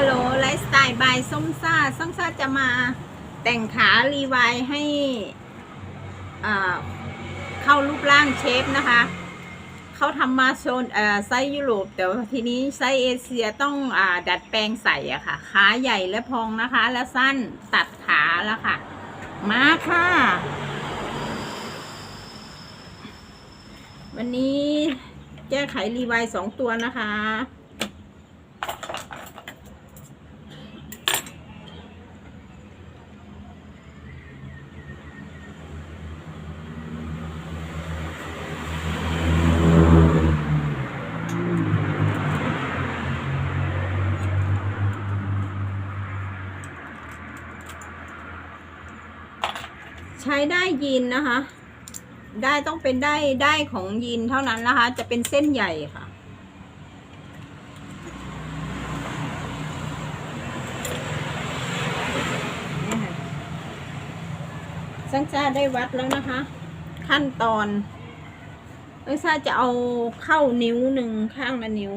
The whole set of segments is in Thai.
ฮัลโหลไลฟ์สไตล์บายส้มซ่าส้มซ่าจะมาแต่งขารีไวายให้เข้ารูปร่างเชฟนะคะ เขาทำมาโซนไซส์ยุโรปแต่ว่าทีนี้ไซส์เอเชียต้องอดัดแปลงใส่อะค่ะ ขาใหญ่และพองนะคะ และสั้นตัดขาแล้วค่ะ มาค่ะ วันนี้แก้ไขรีไวายสองตัวนะคะ ได้ยีนนะคะ ได้ต้องเป็นได้ได้ของยีนเท่านั้นนะคะ จะเป็นเส้นใหญ่ค่ะเนี่ยค่ะซังซ่าได้วัดแล้วนะคะ ขั้นตอนซังซ่าจะเอาเข้านิ้วหนึ่งข้างละนิ้ว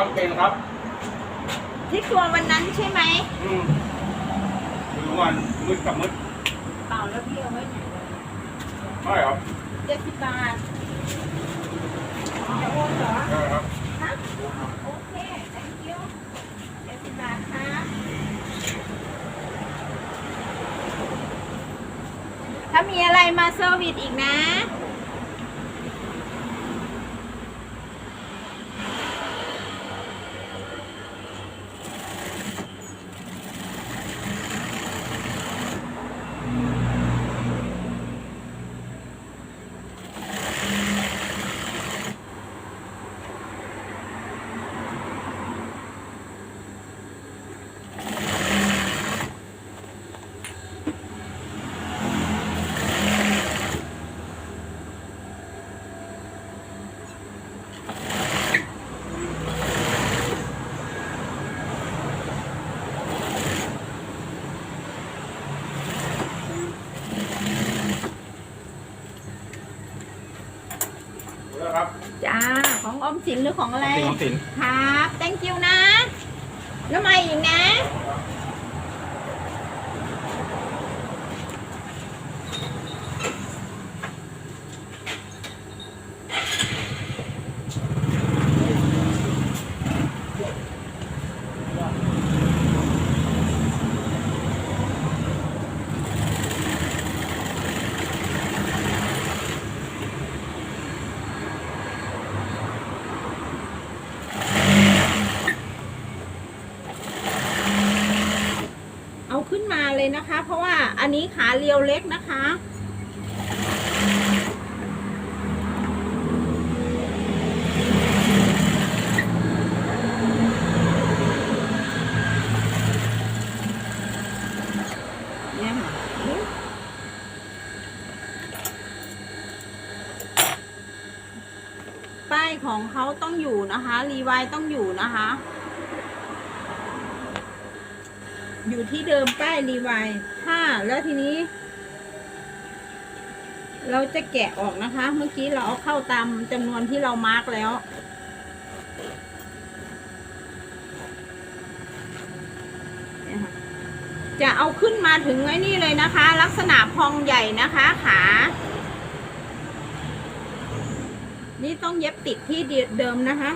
ข้าวเป็นครับที่ตัววันนั้นใช่ไหมอืมคือวันมืดกับมืดเปล่าแล้วพี่เอาไว้ไหนใช่ครับเจ็ดสิบบาทจะโอนเหรอใช่ครับฮะโอเค thank you เจ็ดสิบบาทครับถ้ามีอะไรมาเซอร์วิสอีกนะ เยอะครับ จ้า ของออม สินหรือของอะไร สินสิน ครับ thank you นะ แล้วมาอีกนะ เอาขึ้นมาเลยนะคะ เพราะว่า อันนี้ขาเรียวเล็กนะคะนี่ป้ายของเขาต้องอยู่นะคะ รีไวต้องอยู่นะคะอยู่ที่เดิมป้ายรีไวายถ้าแล้วทีนี้ เราจะแกะออกนะคะ เมื่อกี้เราเอาเข้าตามจำนวนที่เรามาร์กแล้ว จะเอาขึ้นมาถึงไอ้นี่เลยนะคะ ลักษณะพองใหญ่นะคะขานี่ต้องเย็บติดที่เดิมนะคะ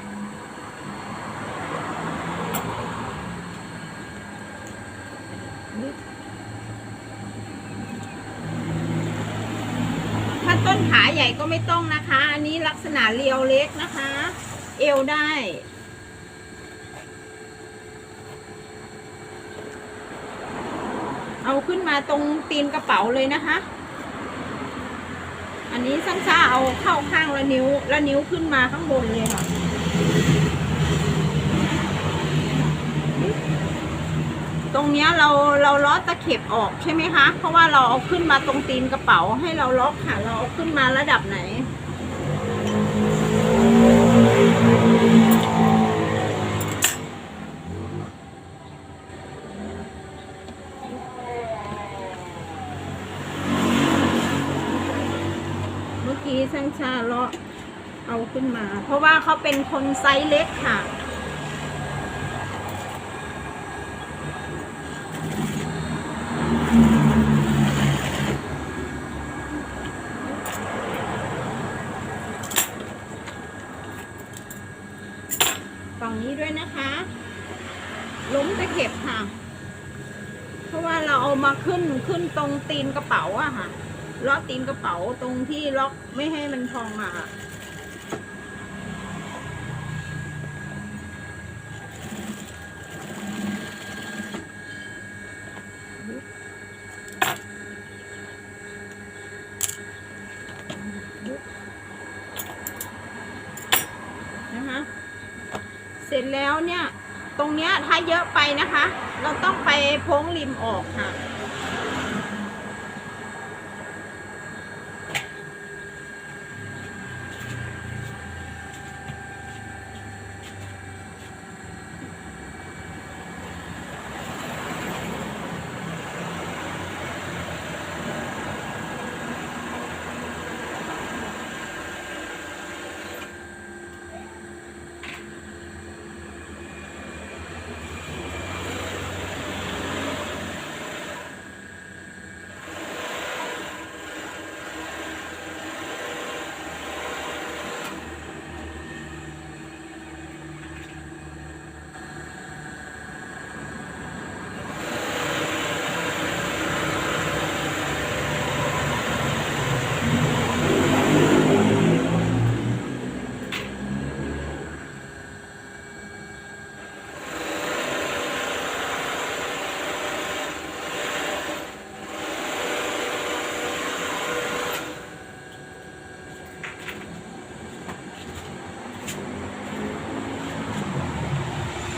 ถ้าต้ นขาใหญ่ก็ไม่ต้องนะคะ อันนี้ลักษณะเรียวเล็กนะคะ เอวได้ เอาขึ้นมาตรงตีนกระเป๋าเลยนะคะ อันนี้สั้นซ่าเอาเข้าข้างละนิ้วละนิ้วขึ้นมาข้างบนเลยค่ะ ตรงเนี้ยเราเราล้อตะเข็บออกใช่ไหมคะ เพราะว่าเราเอาขึ้นมาตรงตีนกระเป๋าให้เราล็อกค่ะ เราเอาขึ้นมาระดับไหน เมื่อกี้ช่างชาเลาะเอาขึ้นมา เพราะว่าเขาเป็นคนไซส์เล็กค่ะ ตีนกระเป๋าอะค่ะล็อกตีนกระเป๋าตรงที่ล็อกไม่ให้มันพองอะค่ะนะคะเสร็จแล้วเนี่ย ตรงเนี้ยถ้าเยอะไปนะคะ เราต้องไปโพ้งริมออกค่ะ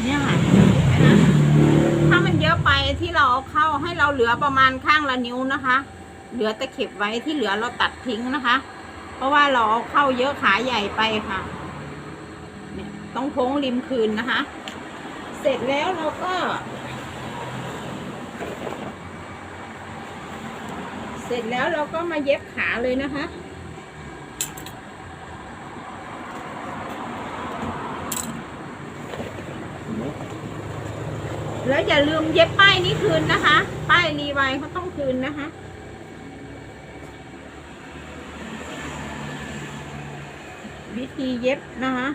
เนี่ยค่ะนะถ้ามันเยอะไปที่เราเอาเข้าให้เราเหลือ ประมาณข้างละนิ้วนะคะ เหลือตะเข็บไว้ที่เหลือเราตัดทิ้งนะคะ เพราะว่าเราเอาเข้าเยอะขาใหญ่ไปค่ะ เนี่ยต้องโค้งริมคืนนะคะ เสร็จแล้วเราก็ เสร็จแล้วเราก็มาเย็บขาเลยนะคะ แล้วอย่าลืมเย็บป้ายนี้คืนนะคะ ป้ายรีไวเขาต้องคืนนะคะ วิธีเย็บนะคะ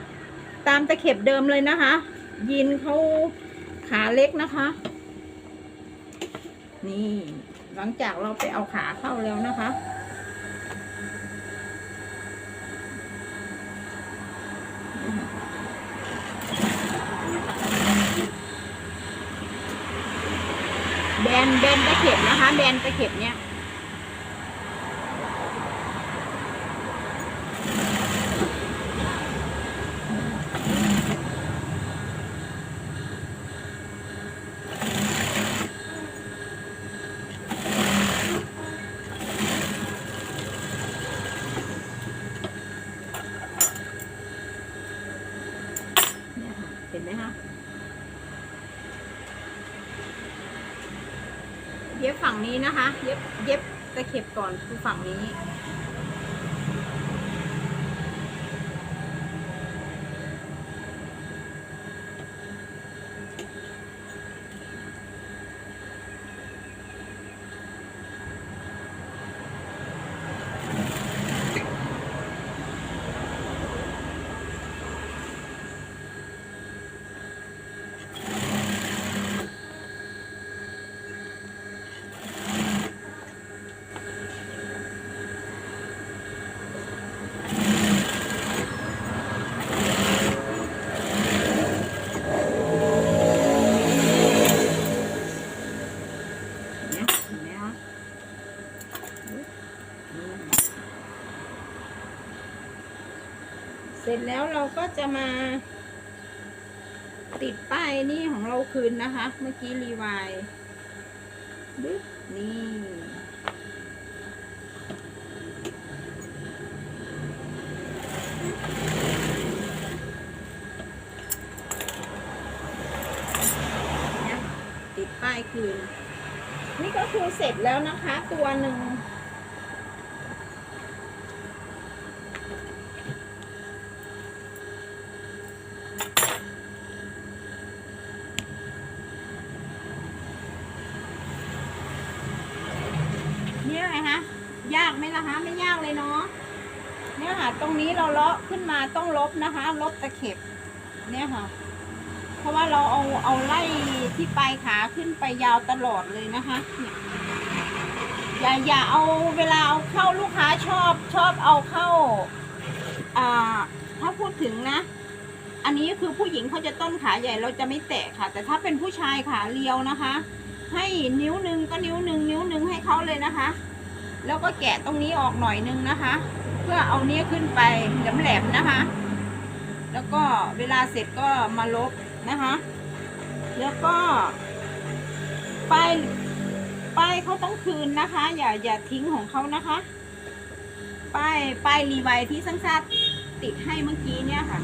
ตามตะเข็บเดิมเลยนะคะ ยินเขาขาเล็กนะคะ นี่ หลังจากเราไปเอาขาเข้าแล้วนะคะ แบนแบนตะเข็บนะคะ แบนตะเข็บเนี้ยเนี่ยค่ะเห็นไหมคะ เย็บฝั่งนี้นะคะ เย็บเย็บตะเข็บก่อนคือฝั่งนี้ เนี่ยเห็นไหมคะอุ๊ยอืมเส ร็จแล้วเราก็จะมา ติดป้ายนี่ของเราคืนนะคะ เมื่อกี้รีไวล์บึ๊บนี่ติดป้ายคืน นี่ก็คือเสร็จแล้วนะคะ ตัวหนึ่ง นะคะ ยากไหม ล่ะคะไม่ยากเลยเนาะเนี่ยค่ะตรงนี้เราเลาะขึ้นมาต้องลบนะคะ ลบตะเข็บเนี่ยค่ะ เพราะว่าเราเอาเอาไล่ที่ปลายขาขึ้นไปยาวตลอดเลยนะคะเนี่ยอย่าอย่าเอาเวลาเอาเข้าลูกค้าชอบชอบเอาเข้าอ่าถ้าพูดถึงนะ อันนี้คือผู้หญิงเขาจะต้นขาใหญ่เราจะไม่แตะค่ะ แต่ถ้าเป็นผู้ชายขาเรียวนะคะ ให้นิ้วหนึ่งก็นิ้วหนึ่งนิ้วหนึ่งให้เขาเลยนะคะ แล้วก็แกะตรงนี้ออกหน่อยนึงนะคะ เพื่อเอาเนี้ยขึ้นไปแหลมๆนะคะ แล้วก็เวลาเสร็จก็มาลบนะคะ แล้วก็ป้ายป้ายเขาต้องคืนนะคะ อย่าอย่าทิ้งของเขานะคะ ป้ายป้ายรีไวที่สังซาติดให้เมื่อกี้เนี่ยค่ะ